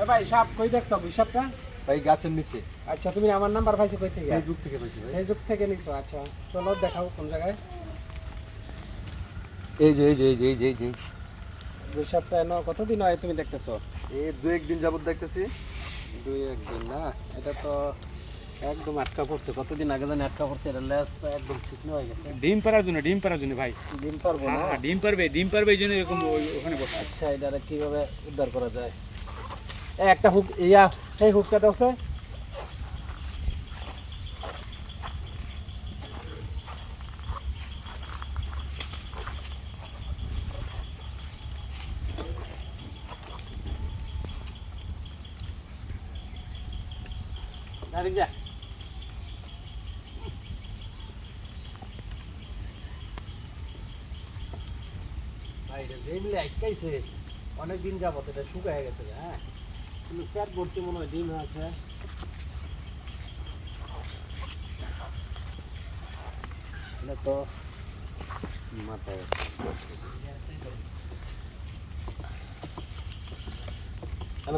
এ ভাই সাপ কই দেখছ হিসাবটা ভাই গাছের নিচে। আচ্ছা তুমি আমার নাম্বার পাইছো কই থেকে? ফেসবুক থেকে পাইছি ভাই। ফেসবুক থেকে নিছো আচ্ছা। চলো দেখাও কোন জায়গায়। এই যে এই যে এই যে এই যে এই যে। হিসাবটা এনো কতদিন হয় তুমি দেখতেছো? এই দু একদিন যাবত দেখতেছি। দুই একদিন না? এটা তো একদম আটকা পড়ছে। কতদিন আগে জানি আটকা পড়ছে এটা লেজ তো একদম শুকনো হয়ে গেছে। ডিম পাড়ার জন্য ডিম পাড়ার জন্য ভাই। ডিম পারব না? হ্যাঁ ডিম পারবে ডিম পারবে এই জন্য এরকম ওখানে বসে। আচ্ছা এটা কীভাবে উদ্ধার করা যায়? একটা হুক, ইয়া সেই হুকটা দেখছ দাঁড়িয়ে যা। ভাই, এটা যে মিলে আটকাইছে অনেক দিন যাবত এটা শুকায় গেছে হ্যাঁ। পেট ভর্তি মনে হয়, ডিম আছে। তো মাথায়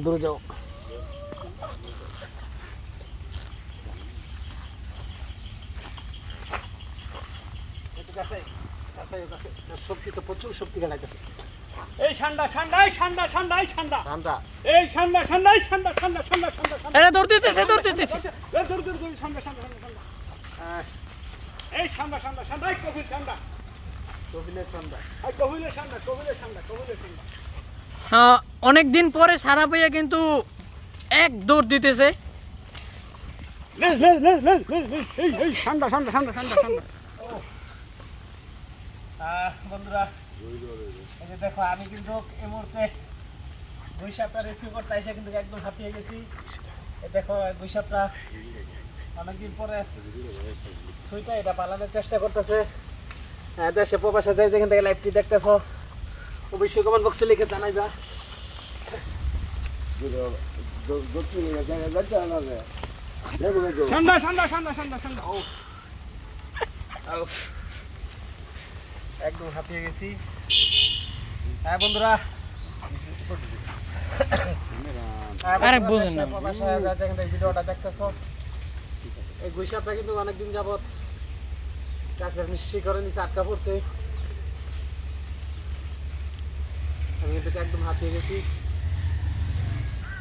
দূরে যাও। কাছে শক্তি তো প্রচুর শক্তি গালাইতেছে এই ঠান্ডা ঠান্ডা এই ঠান্ডা ঠান্ডা এই ঠান্ডা ঠান্ডা এই ঠান্ডা ঠান্ডা এই ঠান্ডা ঠান্ডা ঠান্ডা ঠান্ডা ঠান্ডা দৌড় দিতেছে দৌড় দিতেছে এই দূর দূর দূর ঠান্ডা ঠান্ডা ঠান্ডা ঠান্ডা হ্যাঁ এই ঠান্ডা ঠান্ডা ঠান্ডা এই কবির ঠান্ডা কবিলের ঠান্ডা এই কবিলের ঠান্ডা কবিলের ঠান্ডা কবিলের ঠান্ডা অনেক দিন পরে সারা পাইয়া কিন্তু এক দৌড় দিতেছে ঠান্ডা ঠান্ডা ঠান্ডা ঠান্ডা ঠান্ডা বন্ধুরা এই দেখো আমি কিন্তু এই মুহূর্তে গুইসাপটা রিসিভ করতে এসে কিন্তু একদম হাঁপিয়ে গেছি। দেখো গুইসাপটা অনেকদিন পরে ছুইটা এটা পালানোর চেষ্টা করতেছে। হ্যাঁ, দেশে প্রবাসে যাই যেখান থেকে লাইভটি দেখতেছ অবশ্যই কমেন্ট বক্সে লিখে জানাইবা। ঠান্ডা ঠান্ডা ঠান্ডা ঠান্ডা ঠান্ডা ও। একদম হাঁপিয়ে গেছি। হ্যাঁ বন্ধুরা। হ্যাঁ, আরে বন্ধুরা, বুঝেন না। দেশে প্রবাসে যারা যেখান থেকে ভিডিওটা দেখতেছো। এই গুইসাপটা কিন্তু অনেকদিন যাবত গাছের শিকড়ে নিচে আটকা পড়ছে। আমি কিন্তু একদম হাঁপিয়ে গেছি।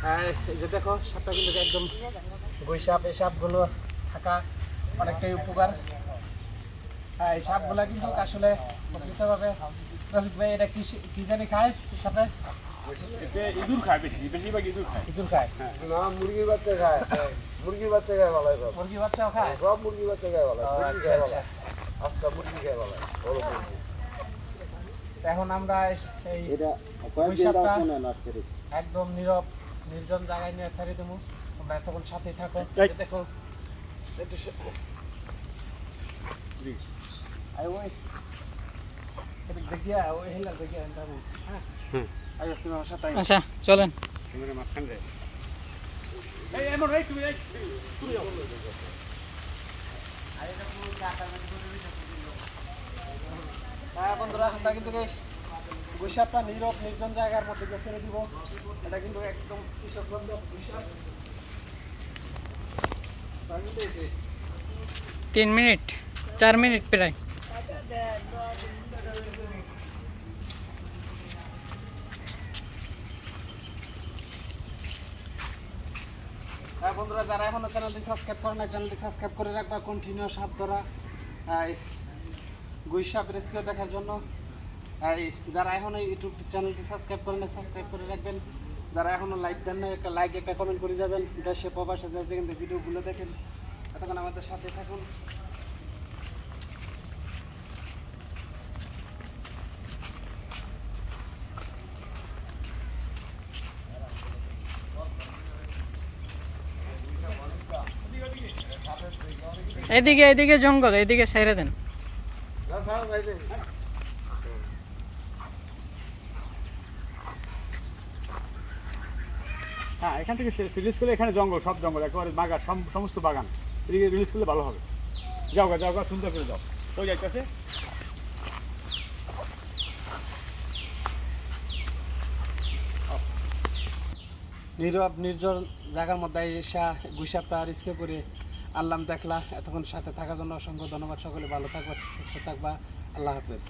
হ্যাঁ যে দেখো সাপটা কিন্তু একদম গুইসাপ এই সাপগুলো থাকা অনেকটাই উপকার। হ্যাঁ এই সাপগুলা কিন্তু আসলে প্রকৃতভাবে রফিক ভাই এটা কি কি জানি খায় সাপে? ইঁদুর খায় বেশি বেশিরভাগ ইঁদুর খায়। ইঁদুর খায়? না মুরগির বাচ্চা খায়। মুরগির বাচ্চা খায় ভালো সব। মুরগি বাচ্চাও খায়? সব মুরগির বাচ্চা খায় ভালো মুরগি আচ্ছা খায় ভালো। আচ্ছা মুরগি খায় ভালো বড় মুরগি। এখন আমরা এই এটা একদম নীরব নির্জন জায়গায় নিয়ে ছাড়ি দেবো। তোমরা এতক্ষণ সাথেই থাকো। দেখো। একটু হ্যাঁ আয়। আচ্ছা চলেন। হ্যাঁ বন্ধুরা আমরা কিন্তু বেশ বৈশাখটা নীরব নির্জন জায়গার মধ্যে ছেড়ে দিব এটা কিন্তু একদম কৃষক বান্ধব বৈশাখ তিন মিনিট চার মিনিট প্রায় বন্ধুরা, যারা এখনও চ্যানেলটি সাবস্ক্রাইব করে না চ্যানেলটি সাবস্ক্রাইব করে রাখবা কন্টিনিউ সাপ ধরা। গুই সাপ রেস্কিউ দেখার জন্য। যারা এখনও ইউটিউব চ্যানেলটি সাবস্ক্রাইব করে না সাবস্ক্রাইব করে রাখবেন। যারা এখনও লাইক দেন না একটা লাইক একটা কমেন্ট করে যাবেন। দেশে, প্রবাসে, যা যেখান থেকে ভিডিওগুলো দেখেন এতক্ষণ আমাদের সাথে থাকুন। এদিকে এদিকে জঙ্গল এদিকে সাইরে দেন। হ্যাঁ এখান থেকে সিরিজ করলে এখানে জঙ্গল সব জঙ্গল একেবারে বাগান সম- সমস্ত বাগান। এদিকে রিলিজ করলে ভালো হবে। যাও গা যাও গা সুন্দর করে যাও। তো যাইতেছে নীরব নির্জন জায়গার মধ্যে এসা গুইসাপটা রিস্কে করে আনলাম দেখলা, এতক্ষণ সাথে থাকার জন্য অসংখ্য ধন্যবাদ সকলে, ভালো থাকবা, সুস্থ থাকবা, আল্লাহ হাফেজ।